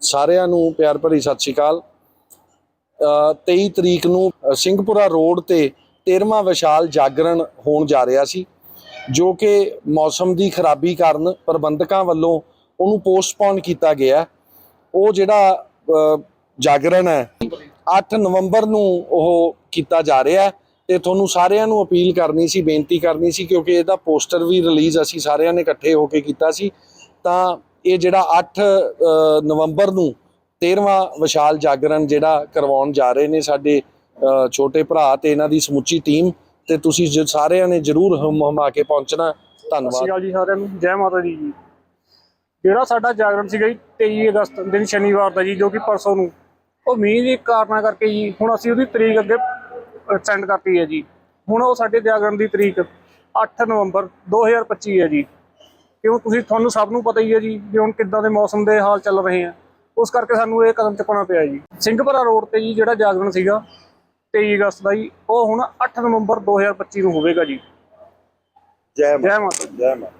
ਸਾਰਿਆਂ ਨੂੰ ਪਿਆਰ ਭਰੀ ਸਤਿ ਸ਼੍ਰੀ ਅਕਾਲ। ਅ, 23 ਤਰੀਕ ਨੂੰ ਸਿੰਘਪੁਰਾ ਰੋਡ ਤੇ 13ਵਾਂ ਵਿਸ਼ਾਲ ਜਾਗਰਣ ਹੋਣ ਜਾ ਰਿਹਾ ਸੀ ਜੋ ਕਿ ਮੌਸਮ ਦੀ ਖਰਾਬੀ ਕਾਰਨ ਪ੍ਰਬੰਧਕਾਂ ਵੱਲੋਂ ਉਹਨੂੰ ਪੋਸਟਪੋਨ ਕੀਤਾ ਗਿਆ। ਉਹ ਜਿਹੜਾ ਜਾਗਰਣ ਹੈ 8 ਨਵੰਬਰ ਨੂੰ ਉਹ ਕੀਤਾ ਜਾ ਰਿਹਾ ਹੈ ਤੇ ਤੁਹਾਨੂੰ ਸਾਰਿਆਂ ਨੂੰ ਅਪੀਲ ਕਰਨੀ ਸੀ ਬੇਨਤੀ ਕਰਨੀ ਸੀ ਕਿਉਂਕਿ ਇਹਦਾ ਪੋਸਟਰ ਵੀ ਰਿਲੀਜ਼ ਅਸੀਂ ਸਾਰਿਆਂ ਨੇ ਇਕੱਠੇ ਹੋ ਕੇ ਕੀਤਾ ਸੀ। ਤਾਂ ਇਹ ਜਿਹੜਾ 8 ਨਵੰਬਰ ਨੂੰ 13ਵਾਂ ਵਿਸ਼ਾਲ ਜਾਗਰਣ ਜਿਹੜਾ ਕਰਵਾਉਣ ਜਾ ਰਹੇ ਨੇ ਸਾਡੇ ਛੋਟੇ ਭਰਾ ਤੇ ਇਹਨਾਂ ਦੀ ਸਮੁੱਚੀ ਟੀਮ ਤੇ ਤੁਸੀਂ ਜ- ਸਾਰਿਆਂ ਨੇ ਜਰੂਰ ਹਮ ਹਮਾ ਕੇ ਪਹੁੰਚਣਾ। ਸਤਿ ਸ਼੍ਰੀ ਧੰਨਵਾਦ ਅਕਾਲ ਜੀ ਸਾਰਿਆਂ ਨੂੰ। ਜੈ ਮਾਤਾ ਦੀ ਜੀ। ਜਿਹੜਾ ਸਾਡਾ ਜਾਗਰਣ ਸੀਗਾ ਜੀ 23 ਅਗਸਤ, ਦਿਨ ਸ਼ਨੀਵਾਰ ਦਾ ਜੀ, ਜੋ ਕਿ ਪਰਸੋਂ ਨੂੰ। ਉਹ ਮੀਂਹ ਦੀ ਕਾਰਨਾਂ ਕਰਕੇ ਜੀ, ਹੁਣ ਅਸੀਂ ਉਹਦੀ ਤਰੀਕ ਅੱਗੇ ਸੈਂਡ ਕਰਤੀ ਹੈ ਜੀ। ਹੁਣ ਉਹ ਸਾਡੇ ਜਾਗਰਣ ਦੀ ਤਰੀਕ 8 ਨਵੰਬਰ 2025 ਹੈ ਜੀ। ਕਿਉਂ ਤੁਸੀਂ ਤੁਹਾਨੂੰ ਸਭ ਨੂੰ ਪਤਾ ਹੀ ਹੈ ਜੀ ਵੀ ਹੁਣ ਕਿੱਦਾਂ ਦੇ ਮੌਸਮ ਦੇ ਹਾਲ ਚੱਲ ਰਹੇ ਆ। ਉਸ ਕਰਕੇ ਸਾਨੂੰ ਇਹ ਕਦਮ ਚੁੱਕਣਾ ਪਿਆ ਜੀ। ਸਿੰਘਪੁਰਾ ਰੋਡ ਤੇ ਜੀ ਜਿਹੜਾ ਜਾਗਰਣ ਸੀਗਾ 23 ਅਗਸਤ ਦਾ ਜੀ ਉਹ ਹੁਣ 8 ਨਵੰਬਰ 2025 ਨੂੰ ਹੋਵੇਗਾ ਜੀ। ਜੈ ਜੈ ਮਾਤਾ। ਜੈ ਮਾਤਾ